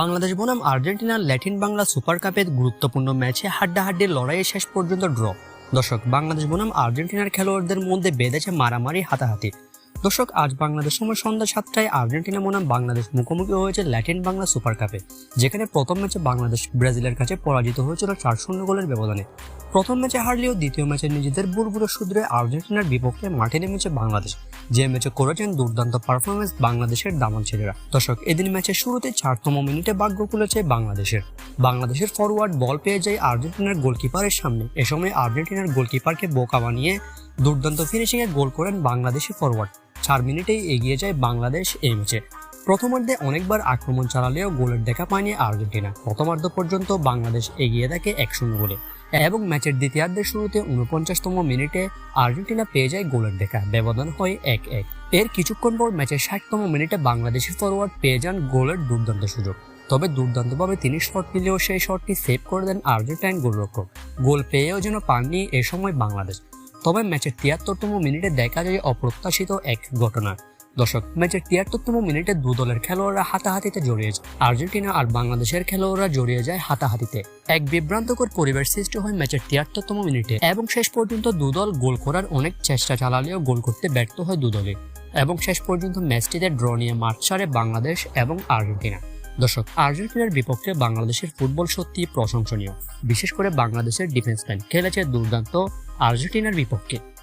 বাংলাদেশ বনাম আর্জেন্টিনার Latin Bangla super কাপের গুরুত্বপূর্ণ ম্যাচে হাড্ডাহাড্ডির লড়াইয়ে শেষ পর্যন্ত ড্র। দর্শক, বাংলাদেশ বনাম আর্জেন্টিনার খেলোয়াড়দের মধ্যে বেঁধেছে মারামারি হাতাহাতি। দর্শক, আজ বাংলাদেশ সময় সন্ধ্যা সাতটায় আর্জেন্টিনা বনাম বাংলাদেশ মুখোমুখি হয়েছে ল্যাটিন বাংলা সুপার কাপে, যেখানে প্রথম ম্যাচে বাংলাদেশ ব্রাজিলের কাছে পরাজিত হয়েছিল চার শূন্য গোলের ব্যবধানে। প্রথম ম্যাচে হারলেও দ্বিতীয় ম্যাচে নিজেদের বুড়বুড়ো সূত্রে আর্জেন্টিনার বিপক্ষে মাঠে নেমেছে বাংলাদেশ। যে ম্যাচে করেছেন দুর্দান্ত পারফরমেন্স বাংলাদেশের দামান ছেলেরা। দর্শক, এদিন ম্যাচের শুরুতে চারতম মিনিটে ভাগ্য খুলেছে বাংলাদেশের। বাংলাদেশের ফরওয়ার্ড বল পেয়ে যায় আর্জেন্টিনার গোলকিপারের সামনে। এ সময় আর্জেন্টিনার গোলকিপারকে বোকা বানিয়ে দুর্দান্ত ফিনিশিংয়ে গোল করেন বাংলাদেশি ফরওয়ার্ড চার মিনিটেই এগিয়ে যায় বাংলাদেশ এই ম্যাচে। প্রথমার্ধে অনেকবার আক্রমণ চালালেও গোলের দেখা পায়নি আর্জেন্টিনা। প্রথমার্ধ পর্যন্ত বাংলাদেশ এগিয়ে থাকে এক শূন্য গোলে। এবং ম্যাচের দ্বিতীয়ার্ধের শুরুতে উনপঞ্চাশতম মিনিটে আর্জেন্টিনা পেয়ে যায় গোলের দেখা, ব্যবধান হয় এক এক। এর কিছুক্ষণ পর ম্যাচের ষাটতম মিনিটে বাংলাদেশি ফরোয়ার্ড পেয়ে যান গোলের দুর্দান্ত সুযোগ। তবে দুর্দান্তভাবে তিনি শট নিলেও সেই শটটি সেভ করে দেন আর্জেন্টাইন গোলরক্ষক। গোল পেয়েও যেন পাননি এ সময় বাংলাদেশ। তবে ম্যাচের তিয়াত্তরতম মিনিটে দেখা যায় অপ্রত্যাশিত এক ঘটনা। দর্শক, ম্যাচের তিয়াত্তরতম মিনিটে দু দলের খেলোয়াড়রা হাতাহাতিতে জড়িয়ে যায়। আর্জেন্টিনা আর বাংলাদেশের খেলোয়াড়রা জড়িয়ে যায় হাতাহাতিতে। এক বিভ্রান্তকর পরিবেশ সৃষ্টি হয় ম্যাচের তিয়াত্তরতম মিনিটে এবং শেষ পর্যন্ত দুদল গোল করার অনেক চেষ্টা চালালেও গোল করতে ব্যর্থ হয় দুদলে এবং শেষ পর্যন্ত ম্যাচটিতে ড্র নিয়ে মাঠ ছাড়ে বাংলাদেশ এবং আর্জেন্টিনা। দর্শক, আর্জেন্টিনার বিপক্ষে বাংলাদেশের ফুটবল সত্যি প্রশংসনীয়। বিশেষ করে বাংলাদেশের ডিফেন্সম্যান খেলেছে দুর্দান্ত আর্জেন্টিনার বিপক্ষে।